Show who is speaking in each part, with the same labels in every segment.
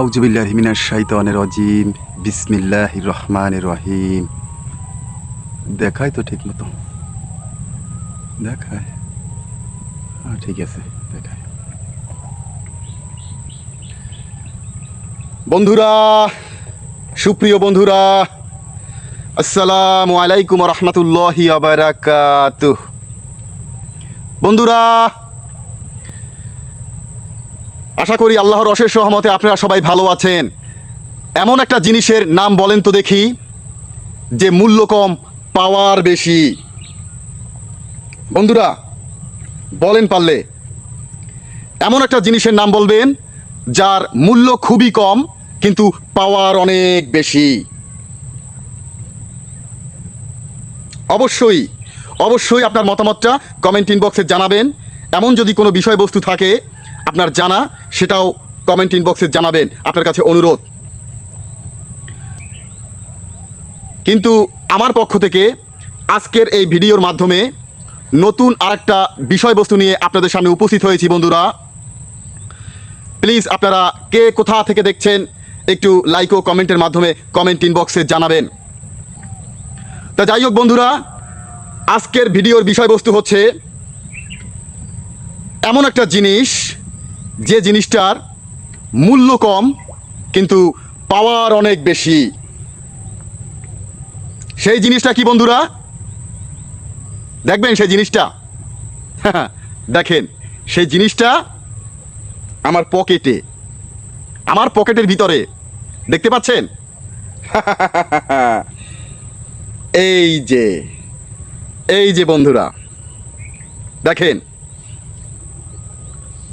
Speaker 1: আউজুবিল্লাহ হিমিনার শাইতানের অজিম বিসমিল্লাহ রহমান রহিম। তো ঠিক মতো। দেখায়। হ্যাঁ ঠিক আছে, দেখায়। বন্ধুরা, সুপ্রিয় বন্ধুরা, আসসালামু আলাইকুম রহমতুল্লাহি আবরাকাত বন্ধুরা আশা করি আল্লাহর অশেষ সহমতে আপনারা সবাই ভালো আছেন। এমন একটা জিনিসের নাম বলেন তো দেখি, যে মূল্য কম, পাওয়ার বেশি। বন্ধুরা, বলেন পারলে। এমন একটা জিনিসের নাম বলবেন, যার মূল্য খুবই কম, কিন্তু পাওয়ার অনেক বেশি। অবশ্যই অবশ্যই আপনার মতামতটা কমেন্ট ইনবক্সে জানাবেন। এমন যদি কোনো বিষয়বস্তু থাকে আপনার জানা, সেটাও কমেন্ট ইনবক্সে জানাবেন। আপনার কাছে অনুরোধ। কিন্তু আমার পক্ষ থেকে আজকের এই ভিডিওর মাধ্যমে নতুন আরেকটা বিষয়বস্তু নিয়ে আপনাদের সামনে উপস্থিত হয়েছি বন্ধুরা। প্লিজ আপনারা কে কোথা থেকে দেখছেন, একটু লাইক ও কমেন্টের মাধ্যমে কমেন্ট ইনবক্সে জানাবেন। তা যাই হোক বন্ধুরা, আজকের ভিডিওর বিষয়বস্তু হচ্ছে এমন একটা জিনিস যে জিনিসটার মূল্য কম, কিন্তু পাওয়ার অনেক বেশি। সেই জিনিসটা কি বন্ধুরা? দেখবেন সেই জিনিসটা? দেখেন, সেই জিনিসটা আমার পকেটে আমার পকেটের ভিতরে। দেখতে পাচ্ছেন? এই যে এই যে বন্ধুরা। দেখেন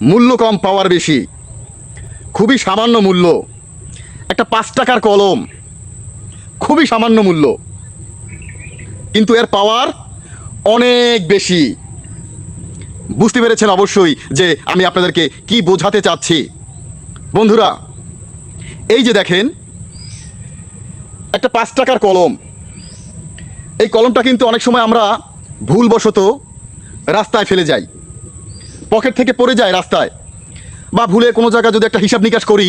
Speaker 1: মূল্য কম পাওয়ার বেশি। খুবই সামান্য মূল্য। একটা পাঁচ টাকার কলম, খুবই সামান্য মূল্য। কিন্তু এর পাওয়ার অনেক বেশি। বুঝতে পেরেছেন অবশ্যই যে আমি আপনাদেরকে কি বোঝাতে চাচ্ছি। বন্ধুরা, এই যে দেখেন, একটা পাঁচ টাকার কলম। এই কলমটা কিন্তু অনেক সময় আমরা ভুলবশত রাস্তায় ফেলে যাই। পকেট থেকে পড়ে যায় রাস্তায়। বা ভুলে কোনো জায়গায় যদি একটা হিসাব নিকাশ করি,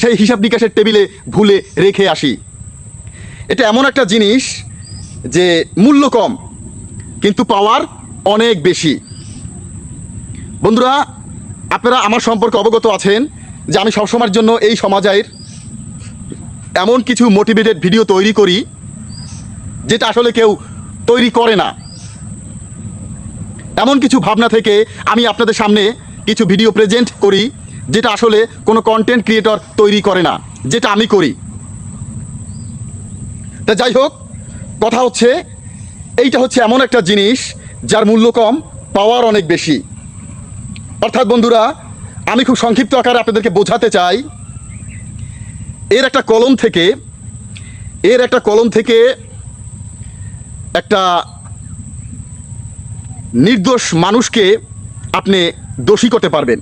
Speaker 1: সেই হিসাব নিকাশের টেবিলে ভুলে রেখে আসি। এটা এমন একটা জিনিস যে মূল্য কম, কিন্তু পাওয়ার অনেক বেশি। বন্ধুরা, আপনারা আমার সম্পর্কে অবগত আছেন যে আমি সবসময়ের জন্য এই সমাজের এমন কিছু মোটিভেটেড ভিডিও তৈরি করি, যেটা আসলে কেউ তৈরি করে না। এমন কিছু ভাবনা থেকে আমি আপনাদের সামনে কিছু ভিডিও প্রেজেন্ট করি, যেটা আসলে কোনো কন্টেন্ট ক্রিয়েটর তৈরি করে না, যেটা আমি করি। তা যাই হোক, কথা হচ্ছে, এইটা হচ্ছে এমন একটা জিনিস যার মূল্য কম পাওয়ার অনেক বেশি। অর্থাৎ বন্ধুরা, আমি খুব সংক্ষিপ্ত আকারে আপনাদেরকে বোঝাতে চাই, এর একটা কলম থেকে, এর একটা কলম থেকে একটা নির্দোষ মানুষকে আপনি দোষী করতে পারবেন।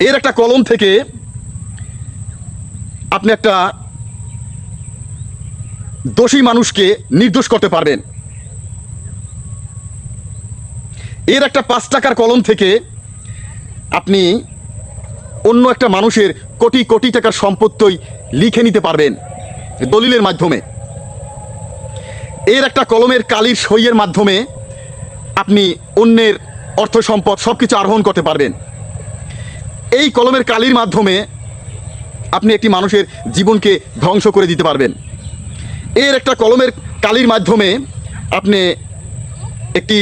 Speaker 1: এর একটা কলম থেকে আপনি একটা দোষী মানুষকে নির্দোষ করতে পারবেন। এর একটা পাঁচ টাকার কলম থেকে আপনি অন্য একটা মানুষের কোটি কোটি টাকার সম্পত্তি লিখে নিতে পারবেন দলিলের মাধ্যমে। এর একটা কলমের কালির সইয়ের মাধ্যমে আপনি অন্যের অর্থ সম্পদ সব কিছু আরোহণ করতে পারবেন। এই কলমের কালির মাধ্যমে আপনি একটি মানুষের জীবনকে ধ্বংস করে দিতে পারবেন। এর একটা কলমের কালির মাধ্যমে আপনি একটি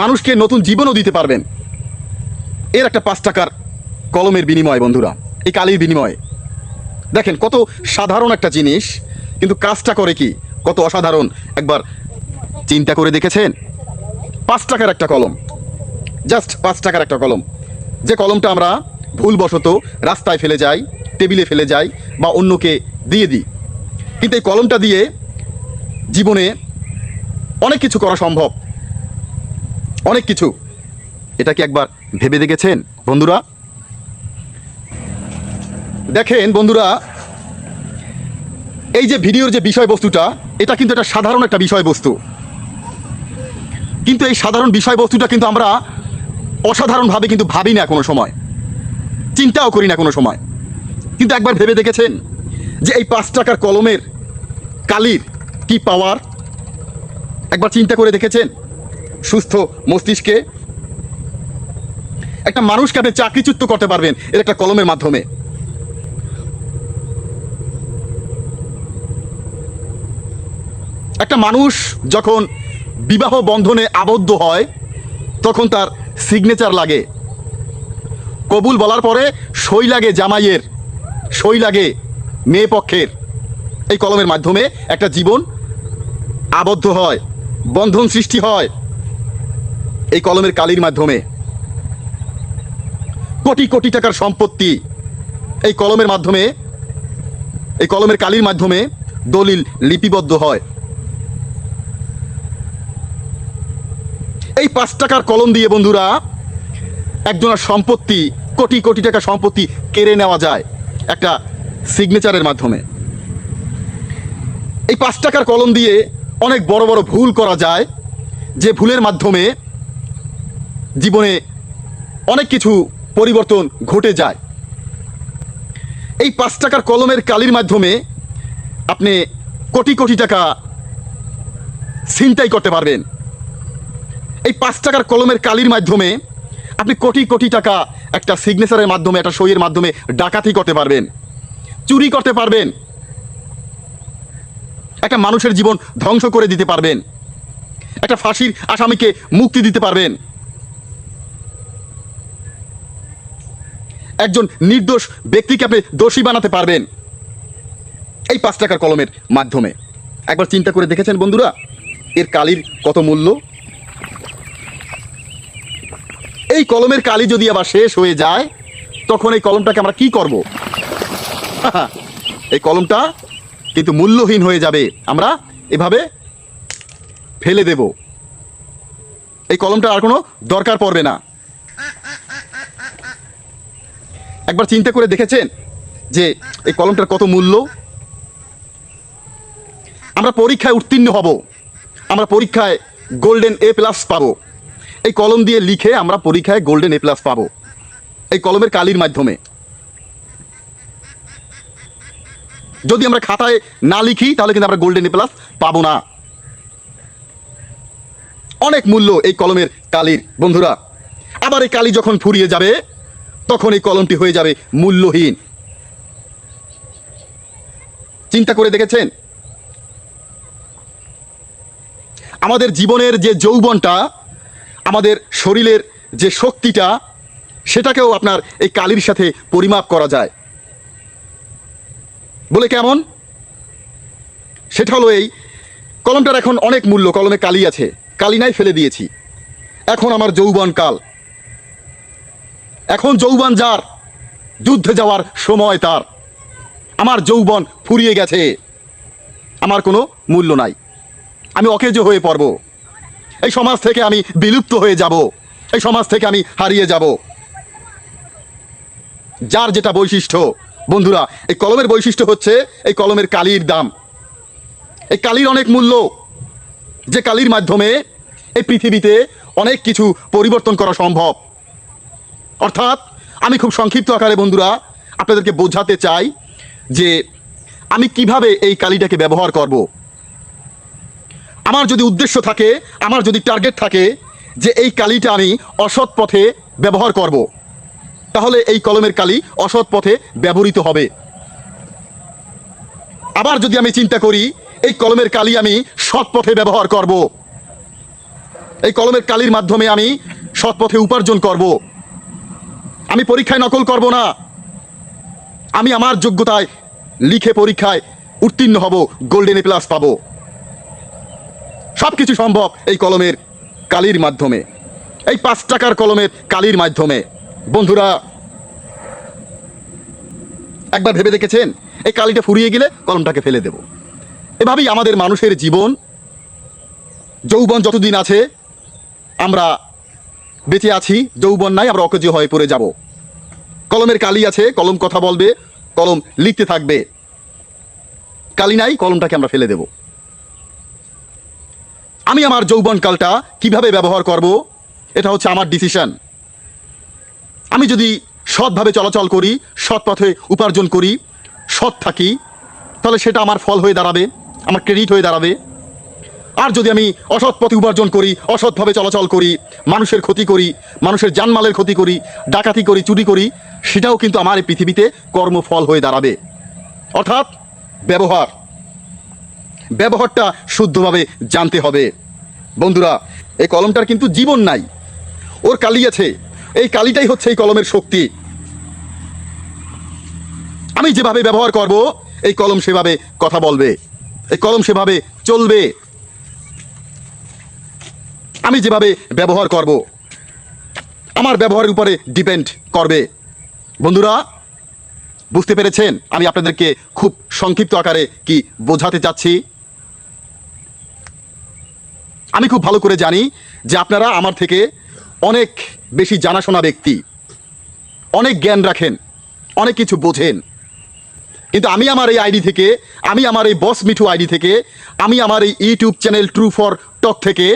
Speaker 1: মানুষকে নতুন জীবনও দিতে পারবেন। এর একটা পাঁচ টাকার কলমের বিনিময় বন্ধুরা, এই কালির বিনিময়ে। দেখেন কত সাধারণ একটা জিনিস, কিন্তু কাজটা করে কি? কত অসাধারণ। একবার চিন্তা করে দেখেছেন? পাঁচ টাকার একটা কলম। জাস্ট পাঁচ টাকার একটা কলম। যে কলমটা আমরা ভুলবশত রাস্তায় ফেলে যাই, টেবিলে ফেলে যাই বা অন্যকে দিয়ে দিই। কিন্তু এই কলমটা দিয়ে জীবনে অনেক কিছু করা সম্ভব। অনেক কিছু। এটা কি একবার ভেবে দেখেছেন, বন্ধুরা? দেখেন, বন্ধুরা, এই যে ভিডিওর যে বিষয়বস্তুটা এটা কিন্তু একটা সাধারণ একটা বিষয়বস্তু। কিন্তু এই সাধারণ বিষয়বস্তুটা কিন্তু আমরা অসাধারণভাবে কিন্তু ভাবি না কোনো সময়। চিন্তাও করি না কোনো সময়। কিন্তু একবার ভেবে দেখেছেন যে এই পাঁচ টাকার কলমের কালির কি পাওয়ার? একবার চিন্তা করে দেখেছেন সুস্থ মস্তিষ্কে? একটা মানুষকে আপনি চাকরিচ্যুত করতে পারবেন এর একটা কলমের মাধ্যমে। একটা মানুষ যখন বিবাহ বন্ধনে আবদ্ধ হয়, তখন তার সিগনেচার লাগে। কবুল বলার পরে সই লাগে জামাইয়ের, সই লাগে মেয়ে পক্ষের। এই কলমের মাধ্যমে একটা জীবন আবদ্ধ হয়, বন্ধন সৃষ্টি হয় এই কলমের কালির মাধ্যমে। কোটি কোটি টাকার সম্পত্তি এই কলমের মাধ্যমে, এই কলমের কালির মাধ্যমে দলিল লিপিবদ্ধ হয়। এই পাঁচ টাকার কলম দিয়ে বন্ধুরা, একজনের সম্পত্তি, কোটি কোটি টাকা সম্পত্তি কেড়ে নেওয়া যায় একটা সিগনেচারের মাধ্যমে। এই পাঁচ টাকার কলম দিয়ে অনেক বড় বড় ভুল করা যায়, যে ভুলের মাধ্যমে জীবনে অনেক কিছু পরিবর্তন ঘটে যায়। এই পাঁচ টাকার কলমের কালির মাধ্যমে আপনি কোটি কোটি টাকা ছিনতাই করতে পারবেন। এই পাঁচ টাকার কলমের কালির মাধ্যমে আপনি কোটি কোটি টাকা একটা সিগনেচারের মাধ্যমে, একটা সইয়ের মাধ্যমে ডাকাতি করতে পারবেন, চুরি করতে পারবেন, একটা মানুষের জীবন ধ্বংস করে দিতে পারবেন, একটা ফাঁসির আসামিকে মুক্তি দিতে পারবেন। একজন নির্দোষ ব্যক্তিকে আপনি দোষী বানাতে পারবেন এই পাঁচ টাকার কলমের মাধ্যমে। একবার চিন্তা করে দেখেছেন বন্ধুরা? এর কালির কত মূল্য? এই কলমের কালি যদি আবার শেষ হয়ে যায়, তখন এই কলমটাকে আমরা কি করব? এই কলমটা কিন্তু মূল্যহীন হয়ে যাবে। আমরা এভাবে ফেলে দেব। এই কলমটা আর কোনো দরকার পড়বে না। একবার চিন্তা করে দেখেছেন যে এই কলমটার কত মূল্য? আমরা পরীক্ষায় উত্তীর্ণ হব। আমরা পরীক্ষায় গোল্ডেন এ প্লাস পাবো। এই কলম দিয়ে লিখে আমরা পরীক্ষায় গোল্ডেন এ প্লাস পাবো। এই কলমের কালির মাধ্যমে। যদি আমরা খাতায় না লিখি, তাহলে কিন্তু আমরা গোল্ডেন এ প্লাস পাবো না। অনেক মূল্য এই কলমের কালির, বন্ধুরা। আবার এই কালি যখন ফুরিয়ে যাবে, তখন এই কলমটি হয়ে যাবে মূল্যহীন। চিন্তা করে দেখেছেন? আমাদের জীবনের যে যৌবনটা আমাদের শরীরের যে শক্তিটা, সেটাকেও আপনার এই কালির সাথে পরিমাপ করা যায়। বলে কেমন? সেটা হলো এই, কলমটার এখন অনেক মূল্য, কলমে কালি আছে। কালি নাই ফেলে দিয়েছি। এখন আমার যৌবন কাল। এখন যৌবন যার, যুদ্ধে যাওয়ার সময় তার। আমার যৌবন ফুরিয়ে গেছে। আমার কোনো মূল্য নাই। আমি অকেজ হয়ে পড়ব। এই সমাজ থেকে আমি বিলুপ্ত হয়ে যাব। এই সমাজ থেকে আমি হারিয়ে যাব। যার যেটা বৈশিষ্ট্য, বন্ধুরা, এই কলমের বৈশিষ্ট্য হচ্ছে এই কলমের কালির দাম। এই কালির অনেক মূল্য। যে কালির মাধ্যমে এই পৃথিবীতে অনেক কিছু পরিবর্তন করা সম্ভব। অর্থাৎ, আমি খুব সংক্ষিপ্ত আকারে, বন্ধুরা, আপনাদেরকে বোঝাতে চাই যে আমি কীভাবে এই কালিটাকে ব্যবহার করব। আমার যদি উদ্দেশ্য থাকে, আমার যদি টার্গেট থাকে যে এই কালিটা আমি অসৎ পথে ব্যবহার করব। তাহলে এই কলমের কালি অসৎ পথে ব্যবহৃত হবে আবার যদি আমি চিন্তা করি, এই কলমের কালি আমি সৎ পথে ব্যবহার করব। এই কলমের কালির মাধ্যমে আমি সৎ পথে উপার্জন করব। আমি পরীক্ষায় নকল করব না, আমি আমার যোগ্যতায় লিখে পরীক্ষায় উত্তীর্ণ হব গোল্ডেন প্লাস পাবো সব কিছু সম্ভব এই কলমের কালির মাধ্যমে, এই পাঁচ টাকার কলমের কালির মাধ্যমে। বন্ধুরা, একবার ভেবে দেখেছেন? এই কালিটা ফুরিয়ে গেলে কলমটাকে ফেলে দেব। এভাবেই আমাদের মানুষের জীবন, যৌবন যতদিন আছে, আমরা বেঁচে আছি, যৌবন নাই, আমরা অকেজ হয়ে পড়ে যাব। কলমের কালি আছে, কলম কথা বলবে, কলম লিখতে থাকবে। কালি নাই, কলমটাকে আমরা ফেলে দেবো। আমি আমার যৌবনকালটা কীভাবে ব্যবহার করব, এটা হচ্ছে আমার ডিসিশন আমি যদি সৎভাবে চলাচল করি, সৎ পথে উপার্জন করি, সৎ থাকি, তাহলে সেটা আমার ফল হয়ে দাঁড়াবে, আমার ক্রেডিট হয়ে দাঁড়াবে। আর যদি আমি অসৎ পথে উপার্জন করি, অসৎভাবে চলাচল করি, মানুষের ক্ষতি করি, মানুষের জানমালের ক্ষতি করি, ডাকাতি করি, চুরি করি, সেটাও কিন্তু আমার এই পৃথিবীতে কর্মফল হয়ে দাঁড়াবে। অর্থাৎ ব্যবহার। ব্যবহারটা শুদ্ধভাবে জানতে হবে। বন্ধুরা, এই কলমটার কিন্তু জীবন নাই। ওর কালি আছে। এই কালিটাই হচ্ছে এই কলমের শক্তি। আমি যেভাবে ব্যবহার করব, এই কলম সেভাবে কথা বলবে। এই কলম সেভাবে চলবে। আমি যেভাবে ব্যবহার করব, আমার ব্যবহারের উপরে ডিপেন্ড করবে। বন্ধুরা, বুঝতে পেরেছেন আমি আপনাদেরকে খুব সংক্ষিপ্ত আকারে কি বোঝাতে চাচ্ছি? আমি খুব ভালো করে জানি যে আপনারা আমার থেকে অনেক বেশি জানাশোনা ব্যক্তি, অনেক জ্ঞান রাখেন, অনেক কিছু বোঝেন। কিন্তু আমি আমার এই আইডি থেকে, আমি আমার এই বস মিঠু আইডি থেকে, আমি আমার এই YouTube channel true for talk থেকে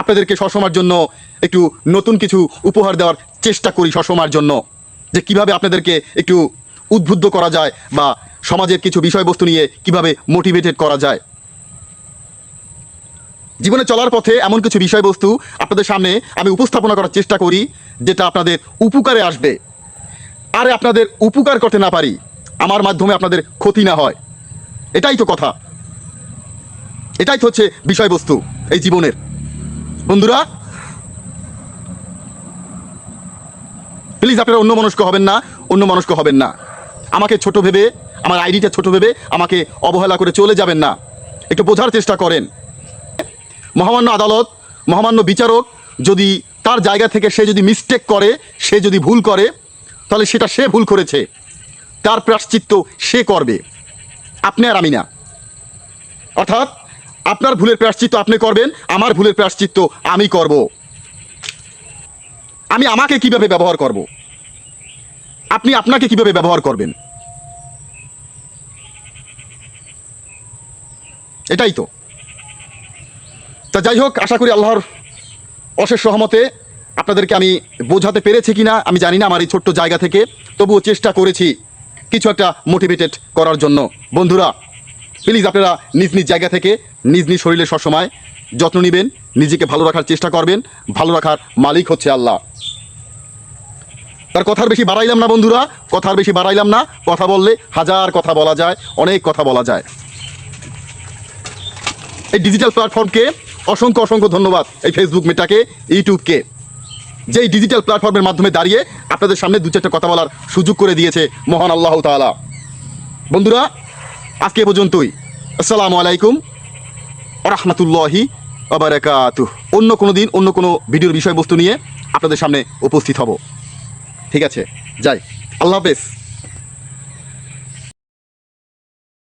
Speaker 1: আপনাদেরকে সবসময়ের জন্য একটু নতুন কিছু উপহার দেওয়ার চেষ্টা করি সবসময়ের জন্য, যে কীভাবে আপনাদেরকে একটু উদ্বুদ্ধ করা যায় বা সমাজের কিছু বিষয়বস্তু নিয়ে কীভাবে মোটিভেটেড করা যায়। জীবনে চলার পথে এমন কিছু বিষয়বস্তু আপনাদের সামনে আমি উপস্থাপনা করার চেষ্টা করি, যেটা আপনাদের উপকারে আসবে। আরে আপনাদের উপকার করতে না পারি, আমার মাধ্যমে আপনাদের ক্ষতি না হয়। এটাই তো কথা। এটাই তো হচ্ছে বিষয়বস্তু এই জীবনের। বন্ধুরা প্লিজ আপনারা অন্য মনস্ক হবেন না অন্য মনস্ক হবেন না। আমাকে ছোট ভেবে, আমার আইডিটা ছোট ভেবে আমাকে অবহেলা করে চলে যাবেন না। একটু বোঝার চেষ্টা করেন। মহামান্য আদালত, মহামান্য বিচারক যদি তার জায়গা থেকে সে যদি মিস্টেক করে, সে যদি ভুল করে, তাহলে সেটা সে ভুল করেছে। তার প্রাশ্চিত্য সে করবে। আপনি আর আমি না। অর্থাৎ, আপনার ভুলের প্রাশ্চিত্য আপনি করবেন, আমার ভুলের প্রাশ্চিত্য আমি করব। আমি আমাকে কীভাবে ব্যবহার করব? আপনি আপনাকে কীভাবে ব্যবহার করবেন? এটাই তো। তা যাই হোক, আশা করি আল্লাহর অশেষ সহমতে আপনাদেরকে আমি বোঝাতে পেরেছি কি না আমি জানি না আমার এই ছোট্ট জায়গা থেকে। তবুও চেষ্টা করেছি কিছু একটা মোটিভেটেড করার জন্য। বন্ধুরা প্লিজ আপনারা নিজ নিজ জায়গা থেকে, নিজ নিজ শরীরে সবসময় যত্ন নেবেন, নিজেকে ভালো রাখার চেষ্টা করবেন, ভালো রাখার মালিক হচ্ছে আল্লাহ। তার কথার বেশি বাড়াইলাম না বন্ধুরা কথার বেশি বাড়াইলাম না, কথা বললে হাজার কথা বলা যায়, অনেক কথা বলা যায়। এই ডিজিটাল প্ল্যাটফর্মকে অসংখ্য অসংখ্য ধন্যবাদ এই ফেসবুক মেটাকে ইউটিউবকে যে ডিজিটাল প্ল্যাটফর্মের মাধ্যমে দাঁড়িয়ে আপনাদের সামনে দু চারটা কথা বলার সুযোগ করে দিয়েছে মহান আল্লাহ তাআলা। বন্ধুরা, আজকে পর্যন্তই। আসসালামু আলাইকুম রহমতুল্লাহি আবারাকাতু অন্য কোনো দিন, অন্য কোনো ভিডিওর বিষয়বস্তু নিয়ে আপনাদের সামনে উপস্থিত হব। ঠিক আছে, যাই। আল্লাহ হাফেজ।